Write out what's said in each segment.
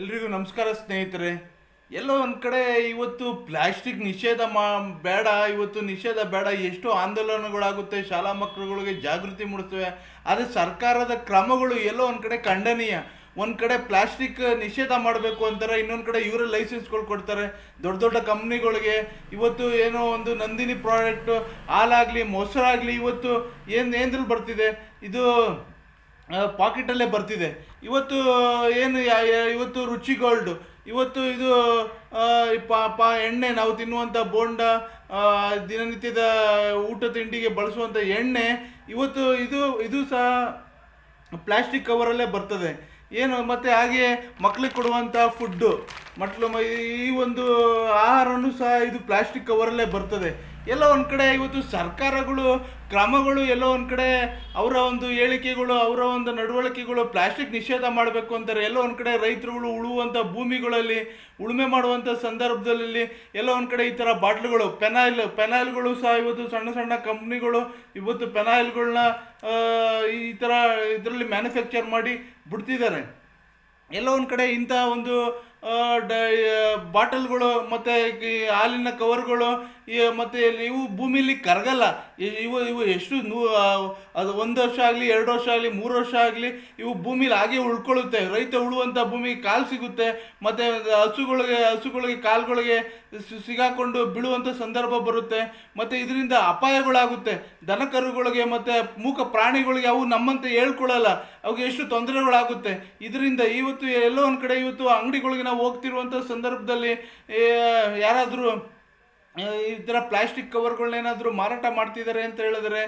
ಎಲ್ರಿಗೂ ನಮಸ್ಕಾರ ಸ್ನೇಹಿತರೆ. ಎಲ್ಲೋ ಒಂದು ಕಡೆ ಇವತ್ತು ಪ್ಲಾಸ್ಟಿಕ್ ನಿಷೇಧ ಮಾ, ಬೇಡ, ಇವತ್ತು ನಿಷೇಧ ಬೇಡ, ಎಷ್ಟು ಆಂದೋಲನಗಳಾಗುತ್ತೆ, ಶಾಲಾ ಮಕ್ಕಳುಗಳಿಗೆ ಜಾಗೃತಿ ಮೂಡಿಸ್ತವೆ. ಆದರೆ ಸರ್ಕಾರದ ಕ್ರಮಗಳು ಎಲ್ಲೋ ಒಂದು ಕಡೆ ಖಂಡನೀಯ. ಒಂದು ಕಡೆ ಪ್ಲಾಸ್ಟಿಕ್ ನಿಷೇಧ ಮಾಡಬೇಕು ಅಂತಾರೆ, ಇನ್ನೊಂದು ಕಡೆ ಇವರೇ ಲೈಸೆನ್ಸ್ಗಳು ಕೊಡ್ತಾರೆ. ದೊಡ್ಡ ದೊಡ್ಡ ಕಂಪ್ನಿಗಳಿಗೆ ಇವತ್ತು ಏನೋ ಒಂದು ನಂದಿನಿ ಪ್ರಾಡಕ್ಟು ಹಾಲಾಗಲಿ ಮೊಸರಾಗಲಿ ಇವತ್ತು ಏನು ಏನ್ರಲ್ಲಿ ಬರ್ತಿದೆ? ಇದು ಪಾಕೆಟಲ್ಲೇ ಬರ್ತಿದೆ. ಇವತ್ತು ಏನು ಇವತ್ತು ರುಚಿ ಗೋಲ್ಡ್ ಇವತ್ತು ಇದು ಪಾ ಎಣ್ಣೆ, ನಾವು ತಿನ್ನುವಂಥ ಬೋಂಡ ದಿನನಿತ್ಯದ ಊಟ ತಿಂಡಿಗೆ ಬಳಸುವಂಥ ಎಣ್ಣೆ, ಇವತ್ತು ಇದು ಇದು ಸಹ ಪ್ಲಾಸ್ಟಿಕ್ ಕವರಲ್ಲೇ ಬರ್ತದೆ. ಏನು, ಮತ್ತು ಹಾಗೆ ಮಕ್ಕಳಿಗೆ ಕೊಡುವಂಥ ಫುಡ್ಡು ಮಕ್ಕಳು ಈ ಒಂದು ಆಹಾರನೂ ಸಹ ಇದು ಪ್ಲಾಸ್ಟಿಕ್ ಕವರಲ್ಲೇ ಬರ್ತದೆ. ಎಲ್ಲೋ ಒಂದು ಕಡೆ ಇವತ್ತು ಸರ್ಕಾರಗಳು, ಕ್ರಮಗಳು, ಎಲ್ಲೋ ಒಂದು ಕಡೆ ಅವರ ಒಂದು ಹೇಳಿಕೆಗಳು, ಅವರ ಒಂದು ನಡವಳಿಕೆಗಳು ಪ್ಲಾಸ್ಟಿಕ್ ನಿಷೇಧ ಮಾಡಬೇಕು ಅಂತಾರೆ. ಎಲ್ಲೋ ಒಂದು ಕಡೆ ರೈತರುಗಳು ಉಳುವಂಥ ಭೂಮಿಗಳಲ್ಲಿ, ಉಳುಮೆ ಮಾಡುವಂಥ ಸಂದರ್ಭದಲ್ಲಿ ಎಲ್ಲೋ ಒಂದು ಕಡೆ ಈ ಥರ ಬಾಟ್ಲುಗಳು, ಪೆನಾಯಿಲ್, ಪೆನಾಯಿಲ್ಗಳು ಸಹ ಇವತ್ತು ಸಣ್ಣ ಸಣ್ಣ ಕಂಪ್ನಿಗಳು ಇವತ್ತು ಪೆನಾಯಿಲ್ಗಳನ್ನ ಈ ಥರ ಇದರಲ್ಲಿ ಮ್ಯಾನುಫ್ಯಾಕ್ಚರ್ ಮಾಡಿ ಬಿಡ್ತಿದ್ದಾರೆ. ಎಲ್ಲೋ ಒಂದು ಕಡೆ ಇಂಥ ಒಂದು ಬಾಟಲ್ಗಳು ಮತ್ತು ಈ ಹಾಲಿನ ಕವರ್ಗಳು ಮತ್ತು ಇವು ಭೂಮಿಲಿ ಕರಗಲ್ಲ. ಇವು ಇವು ಎಷ್ಟು ನೂ ಅದು ಒಂದು ವರ್ಷ ಆಗಲಿ, ಎರಡು ವರ್ಷ ಆಗಲಿ, ಮೂರು ವರ್ಷ ಆಗಲಿ, ಇವು ಭೂಮಿಲಿ ಹಾಗೆ ಉಳ್ಕೊಳ್ಳುತ್ತೆ. ರೈತ ಉಳುವಂಥ ಭೂಮಿಗೆ ಕಾಲು ಸಿಗುತ್ತೆ. ಮತ್ತು ಹಸುಗಳಿಗೆ ಹಸುಗಳಿಗೆ ಕಾಲುಗಳಿಗೆ ಸಿಗಾಕೊಂಡು ಬೀಳುವಂಥ ಸಂದರ್ಭ ಬರುತ್ತೆ. ಮತ್ತು ಇದರಿಂದ ಅಪಾಯಗಳಾಗುತ್ತೆ. ದನ ಕರುಗಳಿಗೆ ಮತ್ತು ಮೂಕ ಪ್ರಾಣಿಗಳಿಗೆ ಅವು ನಮ್ಮಂತೆ ಹೇಳ್ಕೊಳ್ಳಲ್ಲ. ಅವಾಗ ಎಷ್ಟು ತೊಂದರೆಗಳಾಗುತ್ತೆ. ಇದರಿಂದ ಇವತ್ತು ಎಲ್ಲೋ ಒಂದು ಕಡೆ ಇವತ್ತು ಅಂಗಡಿಗಳಿಗೆ ಹೋಗ್ತಿರುವಂಥ ಸಂದರ್ಭದಲ್ಲಿ ಯಾರಾದರೂ ಈ ಥರ ಪ್ಲಾಸ್ಟಿಕ್ ಕವರ್ಗಳನ್ನೇನಾದರೂ ಮಾರಾಟ ಮಾಡ್ತಿದ್ದಾರೆ ಅಂತ ಹೇಳಿದ್ರೆ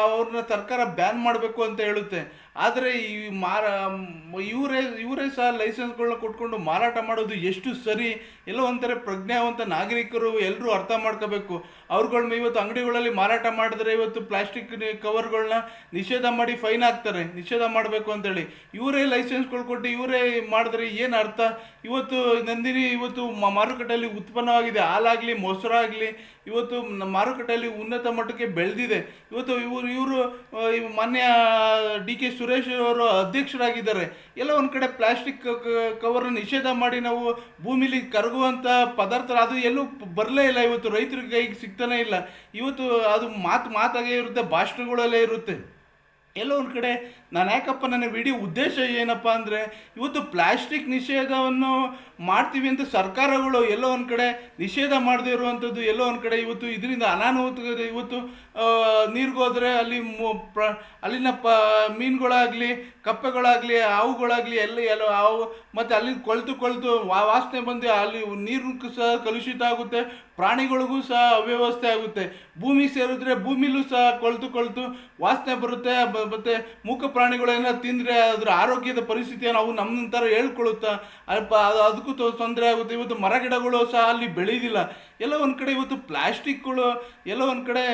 ಅವ್ರನ್ನ ಸರ್ಕಾರ ಬ್ಯಾನ್ ಮಾಡಬೇಕು ಅಂತ ಹೇಳುತ್ತೆ. ಆದರೆ ಈ ಮಾರ, ಇವರೇ ಇವರೇ ಸಹ ಲೈಸೆನ್ಸ್ಗಳನ್ನ ಕೊಟ್ಕೊಂಡು ಮಾರಾಟ ಮಾಡೋದು ಎಷ್ಟು ಸರಿ? ಎಲ್ಲೋ ಒಂಥರ ಪ್ರಜ್ಞಾವಂತ ನಾಗರಿಕರು ಎಲ್ಲರೂ ಅರ್ಥ ಮಾಡ್ಕೋಬೇಕು. ಅವ್ರುಗಳ್ನ ಇವತ್ತು ಅಂಗಡಿಗಳಲ್ಲಿ ಮಾರಾಟ ಮಾಡಿದ್ರೆ ಇವತ್ತು ಪ್ಲಾಸ್ಟಿಕ್ ಕವರ್ಗಳನ್ನ ನಿಷೇಧ ಮಾಡಿ ಫೈನ್ ಹಾಕ್ತಾರೆ. ನಿಷೇಧ ಮಾಡಬೇಕು ಅಂತೇಳಿ. ಇವರೇ ಲೈಸೆನ್ಸ್ಗಳು ಕೊಟ್ಟು ಇವರೇ ಮಾಡಿದ್ರೆ ಏನು ಅರ್ಥ? ಇವತ್ತು ನಂದಿನಿ ಇವತ್ತು ಮಾರುಕಟ್ಟೆಯಲ್ಲಿ ಉತ್ಪನ್ನವಾಗಿದೆ. ಹಾಲಾಗಲಿ, ಮೊಸರಾಗಲಿ ಇವತ್ತು ಮಾರುಕಟ್ಟೆಯಲ್ಲಿ ಉನ್ನತ ಮಟ್ಟಕ್ಕೆ ಬೆಳೆದಿದೆ. ಇವತ್ತು ಇವರು ಇವರು ಮಾನ್ಯ ಡಿ ಕೆ ಸುರೇಶ್ ಅವರು ಅಧ್ಯಕ್ಷರಾಗಿದ್ದಾರೆ. ಎಲ್ಲ ಒಂದು ಕಡೆ ಪ್ಲಾಸ್ಟಿಕ್ ಕವರ್ ನಿಷೇಧ ಮಾಡಿ ನಾವು ಭೂಮಿಲಿ ಕರಗುವಂಥ ಪದಾರ್ಥ ಅದು ಎಲ್ಲೂ ಬರಲೇ ಇಲ್ಲ. ಇವತ್ತು ರೈತರ ಕೈಗೆ ಸಿಗ್ತಾನೇ ಇಲ್ಲ. ಇವತ್ತು ಅದು ಮಾತು, ಮಾತಾಗೇ ಇರುತ್ತೆ ಭಾಷಣಗಳಲ್ಲೇ ಇರುತ್ತೆ. ಎಲ್ಲ ಒಂದು ಕಡೆ ನಾನು ಯಾಕಪ್ಪ, ನನ್ನ ವಿಡಿಯೋ ಉದ್ದೇಶ ಏನಪ್ಪ ಅಂದರೆ, ಇವತ್ತು ಪ್ಲಾಸ್ಟಿಕ್ ನಿಷೇಧವನ್ನು ಮಾಡ್ತೀವಿ ಅಂತ ಸರ್ಕಾರಗಳು ಎಲ್ಲೋ ಒಂದು ಕಡೆ ನಿಷೇಧ ಮಾಡದೇ ಇರುವಂಥದ್ದು ಎಲ್ಲೋ ಒಂದು ಕಡೆ ಇವತ್ತು ಇದರಿಂದ ಅನಾನುಕೂಲ ಇವತ್ತು ನೀರಿಗೋದ್ರೆ ಅಲ್ಲಿ ಪ್ರ, ಅಲ್ಲಿನ ಪ, ಮೀನುಗಳಾಗಲಿ, ಕಪ್ಪೆಗಳಾಗಲಿ, ಹಾವುಗಳಾಗಲಿ, ಎಲ್ಲ ಎಲ್ಲ ಹಾವು, ಮತ್ತು ಅಲ್ಲಿ ಕೊಳ್ತು ಕೊಳ್ತು ವಾಸನೆ ಬಂದು ಅಲ್ಲಿ ನೀರು ಸಹ ಕಲುಷಿತ ಆಗುತ್ತೆ, ಪ್ರಾಣಿಗಳಿಗೂ ಸಹ ಅವ್ಯವಸ್ಥೆ ಆಗುತ್ತೆ. ಭೂಮಿ ಸೇರಿದ್ರೆ ಭೂಮಿಲೂ ಸಹ ಕೊಳ್ತು ಕೊಳ್ತು ವಾಸನೆ ಬರುತ್ತೆ ಮತ್ತು ಮೂಕ ಪ್ರಾಣಿಗಳೇನ ತಿಂದರೆ ಅದರ ಆರೋಗ್ಯದ ಪರಿಸ್ಥಿತಿಯನ್ನು ಅವು ನಮ್ಮ ಥರ ಹೇಳ್ಕೊಳ್ಳುತ್ತಾ ಅಲ್ಪ ಅದು ಅದಕ್ಕೂ ತೊಂದರೆ ಆಗುತ್ತೆ. ಇವತ್ತು ಮರ ಗಿಡಗಳು ಸಹ ಅಲ್ಲಿ ಬೆಳೆಯೋದಿಲ್ಲ ಎಲ್ಲ ಒಂದು ಕಡೆ ಇವತ್ತು ಪ್ಲಾಸ್ಟಿಕ್ಗಳು, ಎಲ್ಲ ಒಂದು ಕಡೆ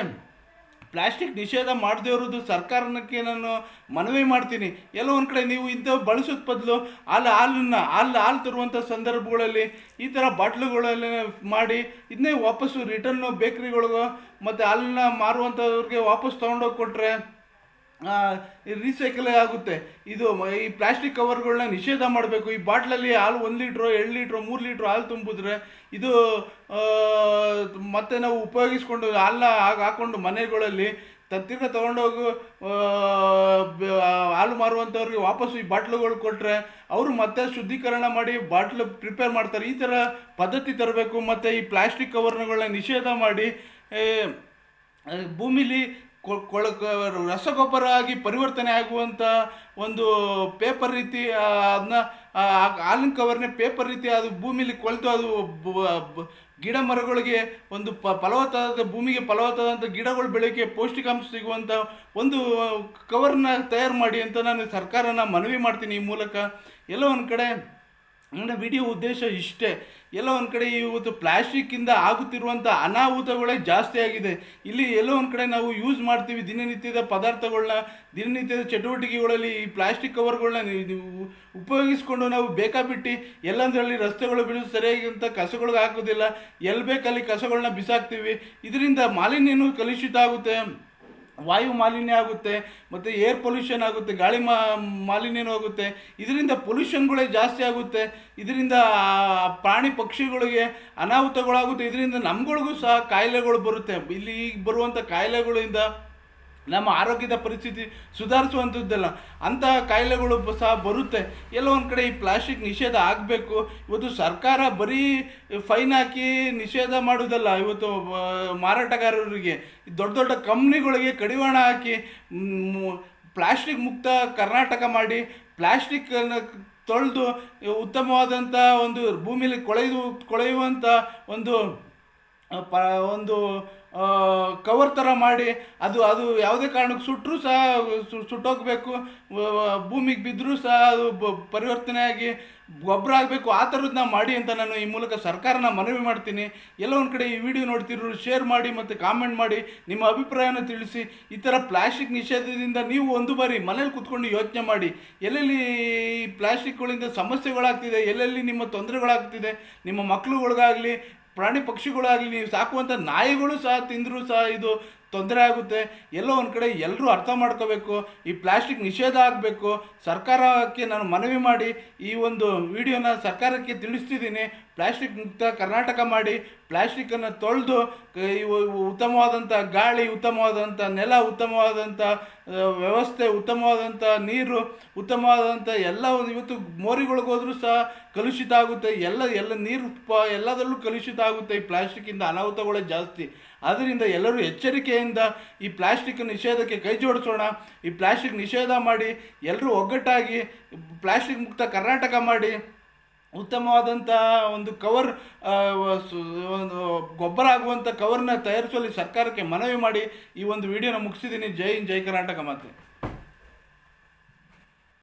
ಪ್ಲಾಸ್ಟಿಕ್ ನಿಷೇಧ ಮಾಡದೇ ಇರೋದು ಸರ್ಕಾರಕ್ಕೆ ನಾನು ಮನವಿ ಮಾಡ್ತೀನಿ. ಎಲ್ಲ ಒಂದು ಕಡೆ ನೀವು ಇಂಥ ಬಳಸೋದು ಬದಲು ಅಲ್ಲಿ ಹಾಲನ್ನು ಹಾಲು ಹಾಲು ತರುವಂಥ ಸಂದರ್ಭಗಳಲ್ಲಿ ಈ ಥರ ಬಾಟ್ಲುಗಳಲ್ಲಿ ಮಾಡಿ ಇದನ್ನೇ ವಾಪಸ್ಸು ರಿಟರ್ನು ಬೇಕ್ರಿಗಳಿಗೋ ಮತ್ತು ಹಾಲನ್ನ ಮಾರುವಂಥವ್ರಿಗೆ ವಾಪಸ್ ತೊಗೊಂಡೋಗಿ ಕೊಟ್ಟರೆ ರೀಸೈಕಲ್ ಆಗುತ್ತೆ. ಇದು ಈ ಪ್ಲಾಸ್ಟಿಕ್ ಕವರ್ಗಳನ್ನ ನಿಷೇಧ ಮಾಡಬೇಕು. ಈ ಬಾಟ್ಲಲ್ಲಿ ಹಾಲು ಒಂದು ಲೀಟ್ರು, ಎರಡು ಲೀಟ್ರು, ಮೂರು ಲೀಟ್ರು ಹಾಲು ತುಂಬಿದ್ರೆ ಇದು ಮತ್ತೆ ನಾವು ಉಪಯೋಗಿಸ್ಕೊಂಡು ಹಾಲನ್ನ ಹಾಕೊಂಡು ಮನೆಗಳಲ್ಲಿ ತತ್ತಿರ ತೊಗೊಂಡೋಗಿ ಹಾಲು ಮಾರುವಂಥವ್ರಿಗೆ ವಾಪಸ್ಸು ಈ ಬಾಟ್ಲುಗಳು ಕೊಟ್ಟರೆ ಅವರು ಮತ್ತೆ ಶುದ್ಧೀಕರಣ ಮಾಡಿ ಬಾಟ್ಲು ಪ್ರಿಪೇರ್ ಮಾಡ್ತಾರೆ. ಈ ಥರ ಪದ್ಧತಿ ತರಬೇಕು. ಮತ್ತು ಈ ಪ್ಲಾಸ್ಟಿಕ್ ಕವರ್ಗಳನ್ನ ನಿಷೇಧ ಮಾಡಿ ಭೂಮಿಲಿ ಕೊ- ಕೊಳ ಕ- ರಸಗೊಬ್ಬರ ಆಗಿ ಪರಿವರ್ತನೆ ಆಗುವಂಥ ಒಂದು ಪೇಪರ್ ರೀತಿ ಅದನ್ನ ಹಾಲಿನ ಕವರ್ನೇ ಪೇಪರ್ ರೀತಿ ಅದು ಭೂಮಿಲಿ ಕೊಳೆತು ಅದು ಗಿಡ ಮರಗಳಿಗೆ ಒಂದು ಪ, ಫಲವತ್ತಾದ ಭೂಮಿಗೆ ಫಲವತ್ತಾದಂಥ ಗಿಡಗಳು ಬೆಳಗ್ಗೆ ಪೌಷ್ಟಿಕಾಂಶ ಸಿಗುವಂಥ ಒಂದು ಕವರ್ನ ತಯಾರು ಮಾಡಿ ಅಂತ ನಾನು ಸರ್ಕಾರನ ಮನವಿ ಮಾಡ್ತೀನಿ ಈ ಮೂಲಕ. ಎಲ್ಲೋ ಒಂದು ಕಡೆ ನನ್ನ ವಿಡಿಯೋ ಉದ್ದೇಶ ಇಷ್ಟೇ. ಎಲ್ಲೋ ಒಂದು ಕಡೆ ಇವತ್ತು ಪ್ಲಾಸ್ಟಿಕ್ಕಿಂದ ಆಗುತ್ತಿರುವಂಥ ಅನಾಹುತಗಳೇ ಜಾಸ್ತಿ ಆಗಿದೆ. ಇಲ್ಲಿ ಎಲ್ಲೋ ಒಂದು ಕಡೆ ನಾವು ಯೂಸ್ ಮಾಡ್ತೀವಿ ದಿನನಿತ್ಯದ ಪದಾರ್ಥಗಳನ್ನ ದಿನನಿತ್ಯದ ಚಟುವಟಿಕೆಗಳಲ್ಲಿ ಈ ಪ್ಲಾಸ್ಟಿಕ್ ಕವರ್ಗಳನ್ನ ಉಪಯೋಗಿಸ್ಕೊಂಡು ನಾವು ಬೇಕಾಬಿಟ್ಟು ಎಲ್ಲಂದ್ರಲ್ಲಿ ರಸ್ತೆಗಳು ಬಿಡು ಸರಿಯಾಗಿಂತ ಕಸಗಳಿಗೆ ಹಾಕೋದಿಲ್ಲ. ಎಲ್ಲಿ ಬೇಕಲ್ಲಿ ಕಸಗಳನ್ನ ಬಿಸಾಕ್ತೀವಿ. ಇದರಿಂದ ಮಾಲಿನ್ಯನೂ ಕಲುಷಿತ ಆಗುತ್ತೆ. ವಾಯು ಮಾಲಿನ್ಯ ಆಗುತ್ತೆ, ಮತ್ತು ಏರ್ ಪೊಲ್ಯೂಷನ್ ಆಗುತ್ತೆ, ಗಾಳಿ ಮಾ ಮಾಲಿನ್ಯನೂ ಆಗುತ್ತೆ. ಇದರಿಂದ ಪೊಲ್ಯೂಷನ್ಗಳೇ ಜಾಸ್ತಿ ಆಗುತ್ತೆ. ಇದರಿಂದ ಪ್ರಾಣಿ ಪಕ್ಷಿಗಳಿಗೆ ಅನಾಹುತಗಳಾಗುತ್ತೆ. ಇದರಿಂದ ನಮ್ಗಳಿಗೂ ಸಹ ಕಾಯಿಲೆಗಳು ಬರುತ್ತೆ. ಇಲ್ಲಿ ಈಗ ಬರುವಂಥ ಕಾಯಿಲೆಗಳಿಂದ ನಮ್ಮ ಆರೋಗ್ಯದ ಪರಿಸ್ಥಿತಿ ಸುಧಾರಿಸುವಂಥದ್ದಲ್ಲ ಅಂತಹ ಕಾಯಿಲೆಗಳು ಸಹ ಬರುತ್ತೆ. ಎಲ್ಲೋ ಒಂದು ಕಡೆ ಈ ಪ್ಲಾಸ್ಟಿಕ್ ನಿಷೇಧ ಆಗಬೇಕು. ಇವತ್ತು ಸರ್ಕಾರ ಬರೀ ಫೈನ್ ಹಾಕಿ ನಿಷೇಧ ಮಾಡೋದಲ್ಲ ಇವತ್ತು ಮಾರಾಟಗಾರರಿಗೆ. ದೊಡ್ಡ ದೊಡ್ಡ ಕಂಪ್ನಿಗಳಿಗೆ ಕಡಿವಾಣ ಹಾಕಿ ಪ್ಲಾಸ್ಟಿಕ್ ಮುಕ್ತ ಕರ್ನಾಟಕ ಮಾಡಿ ಪ್ಲಾಸ್ಟಿಕ್ಕನ್ನು ತೊಳೆದು ಉತ್ತಮವಾದಂಥ ಒಂದು ಭೂಮಿಯಲ್ಲಿ ಕೊಳೆಯುವ ಕೊಳೆಯುವಂಥ ಒಂದು ಪ, ಒಂದು ಕವರ್ ಥರ ಮಾಡಿ, ಅದು ಅದು ಯಾವುದೇ ಕಾರಣಕ್ಕೆ ಸುಟ್ಟರೂ ಸಹ ಸುಟ್ಟೋಗಬೇಕು. ಭೂಮಿಗೆ ಬಿದ್ದರೂ ಸಹ ಅದು ಪರಿವರ್ತನೆ ಆಗಿ ಗೊಬ್ಬರ ಆಗಬೇಕು, ಆ ಥರದ್ದು ನಾವು ಮಾಡಿ ಅಂತ ನಾನು ಈ ಮೂಲಕ ಸರ್ಕಾರನ ಮನವಿ ಮಾಡ್ತೀನಿ. ಎಲ್ಲ ಒಂದು ಕಡೆ ಈ ವಿಡಿಯೋ ನೋಡ್ತಿರೋರು ಶೇರ್ ಮಾಡಿ ಮತ್ತು ಕಾಮೆಂಟ್ ಮಾಡಿ, ನಿಮ್ಮ ಅಭಿಪ್ರಾಯನ ತಿಳಿಸಿ. ಈ ಥರ ಪ್ಲಾಸ್ಟಿಕ್ ನಿಷೇಧದಿಂದ ನೀವು ಒಂದು ಬಾರಿ ಮನೇಲಿ ಕುತ್ಕೊಂಡು ಯೋಚನೆ ಮಾಡಿ. ಎಲ್ಲೆಲ್ಲಿ ಪ್ಲಾಸ್ಟಿಕ್ಗಳಿಂದ ಸಮಸ್ಯೆಗಳಾಗ್ತಿದೆ, ಎಲ್ಲೆಲ್ಲಿ ನಿಮ್ಮ ತೊಂದರೆಗಳಾಗ್ತಿದೆ, ನಿಮ್ಮ ಮಕ್ಕಳುಗಳಿಗಾಗಲಿ ಪ್ರಾಣಿ ಪಕ್ಷಿಗಳಾಗಲಿ ನೀವು ಸಾಕುವಂಥ ನಾಯಿಗಳು ಸಹ ತಿಂದರೂ ಸಹ ಇದು ತೊಂದರೆ ಆಗುತ್ತೆ. ಎಲ್ಲೋ ಒಂದು ಕಡೆ ಎಲ್ಲರೂ ಅರ್ಥ ಮಾಡ್ಕೋಬೇಕು. ಈ ಪ್ಲಾಸ್ಟಿಕ್ ನಿಷೇಧ ಆಗಬೇಕು. ಸರ್ಕಾರಕ್ಕೆ ನಾನು ಮನವಿ ಮಾಡಿ ಈ ಒಂದು ವಿಡಿಯೋನ ಸರ್ಕಾರಕ್ಕೆ ತಿಳಿಸ್ತಿದ್ದೀನಿ. ಪ್ಲಾಸ್ಟಿಕ್ ಮುಕ್ತ ಕರ್ನಾಟಕ ಮಾಡಿ. ಪ್ಲಾಸ್ಟಿಕ್ಕನ್ನು ತೊಳೆದು ಉತ್ತಮವಾದಂಥ ಗಾಳಿ ಉತ್ತಮವಾದಂಥ ನೆಲ ಉತ್ತಮವಾದಂಥ ವ್ಯವಸ್ಥೆ ಉತ್ತಮವಾದಂಥ ನೀರು ಉತ್ತಮವಾದಂಥ ಎಲ್ಲ ಒಂದು ಇವತ್ತು ಮೋರಿಗಳಿಗೆ ಹೋದ್ರೂ ಸಹ ಕಲುಷಿತ ಆಗುತ್ತೆ. ಎಲ್ಲ ಎಲ್ಲ ನೀರು ಎಲ್ಲದರಲ್ಲೂ ಕಲುಷಿತ ಆಗುತ್ತೆ. ಈ ಪ್ಲಾಸ್ಟಿಕ್ಕಿಂದ ಅನಾಹುತಗಳೇ ಜಾಸ್ತಿ. ಆದ್ದರಿಂದ ಎಲ್ಲರೂ ಎಚ್ಚರಿಕೆಯಿಂದ ಈ ಪ್ಲಾಸ್ಟಿಕ್ ನಿಷೇಧಕ್ಕೆ ಕೈ ಜೋಡಿಸೋಣ. ಈ ಪ್ಲಾಸ್ಟಿಕ್ ನಿಷೇಧ ಮಾಡಿ ಎಲ್ಲರೂ ಒಗ್ಗಟ್ಟಾಗಿ ಪ್ಲಾಸ್ಟಿಕ್ ಮುಕ್ತ ಕರ್ನಾಟಕ ಮಾಡಿ. ಉತ್ತಮವಾದಂಥ ಒಂದು ಕವರ್ ಒಂದು ಗೊಬ್ಬರ ಆಗುವಂಥ ಕವರ್ನ ತಯಾರಿಸುವಲ್ಲಿ ಸರ್ಕಾರಕ್ಕೆ ಮನವಿ ಮಾಡಿ ಈ ಒಂದು ವಿಡಿಯೋನ ಮುಗಿಸಿದ್ದೀನಿ. ಜೈ ಹಿಂದ್, ಜೈ ಕರ್ನಾಟಕ ಮಾತೆ.